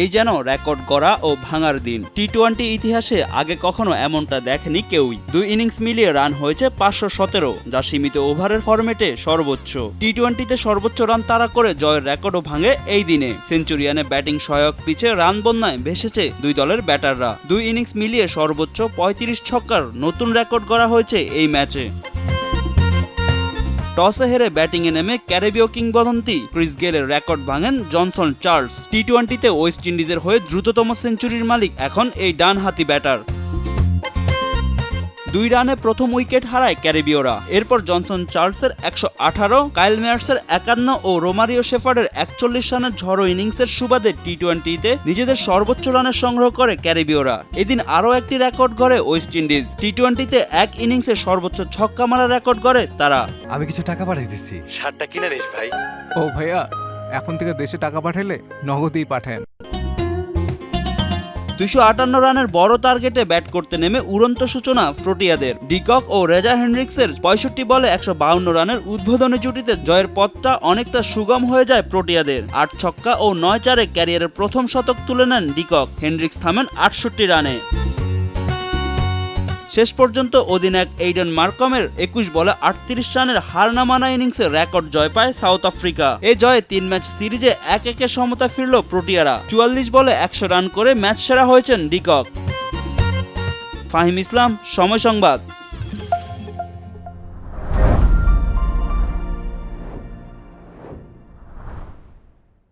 এই যেন রেকর্ড গড়া ও ভাঙার দিন। টি টোয়েন্টি ইতিহাসে আগে কখনো এমনটা দেখেনি কেউই। দুই ইনিংস মিলিয়ে রান হয়েছে পাঁচশো সতেরো, যা সীমিত ওভারের ফরম্যাটে সর্বোচ্চ। টি টোয়েন্টিতে সর্বোচ্চ রান তাড়া করে জয়ের রেকর্ডও ভাঙে এই দিনে। সেঞ্চুরিয়ানে ব্যাটিং সহায়ক পিছে রান বন্যায় ভেসেছে দুই দলের ব্যাটাররা। দুই ইনিংস মিলিয়ে সর্বোচ্চ পঁয়ত্রিশ ছক্কার নতুন রেকর্ড গড়া হয়েছে এই ম্যাচে। টসে হেরে ব্যাটিংয়ে নেমে ক্যারেবীয় কিংবদন্তি ক্রিস গেলের রেকর্ড ভাঙেন জনসন চার্লস। টি টোয়েন্টিতে ওয়েস্ট ইন্ডিজের হয়ে দ্রুততম সেঞ্চুরির মালিক এখন এই ডানহাতি ব্যাটার। দুই রানে প্রথম উইকেট হারায় ক্যারিবীয়রা। এরপর জনসন চার্লসের একশো আঠারো কাইল মেয়ার্সের একান্ন ও রোমারিও শেফার্ডের একচল্লিশ রানের ঝড়ো ইনিংসের সুবাদে টি টোয়েন্টিতে নিজেদের সর্বোচ্চ রানের সংগ্রহ করে ক্যারিবীয়রা। এদিন আরও একটি রেকর্ড গড়ে ওয়েস্ট ইন্ডিজ। টি টোয়েন্টিতে এক ইনিংসে সর্বোচ্চ ছক্কা মারা রেকর্ড গড়ে তারা। আমি কিছু টাকা পাঠিয়ে দিচ্ছি। শার্টটা কিনে নিস ভাই। ও ভাইয়া এখন থেকে দেশে টাকা পাঠালে নগদেই পাঠান। দুইশো আটান্ন রানের বড় টার্গেটে ব্যাট করতে নেমে উড়ন্ত সূচনা প্রোটিয়াদের ডিকক ও রেজা হেনরিক্সের পঁয়ষট্টি বলে একশো বাউন্ন রানের উদ্বোধনী জুটিতে জয়ের পথটা অনেকটা সুগম হয়ে যায় প্রোটিয়াদের আট ছক্কা ও নয় চারে ক্যারিয়ারের প্রথম শতক তুলে নেন ডিকক। হেনরিক্স থামেন আটষট্টি রানে। শেষ পর্যন্ত অধিনায়ক এইডেন মার্কমের একুশ বলে আটত্রিশ রানের হার না মানা ইনিংসে রেকর্ড জয় পায় সাউথ আফ্রিকা। এই জয়ে তিন ম্যাচ সিরিজে এক একে সমতা ফিরল প্রোটিয়ারা। চুয়াল্লিশ বলে একশো রান করে ম্যাচ সেরা হয়েছেন ডিকক। ফাহিম ইসলাম, সময় সংবাদ।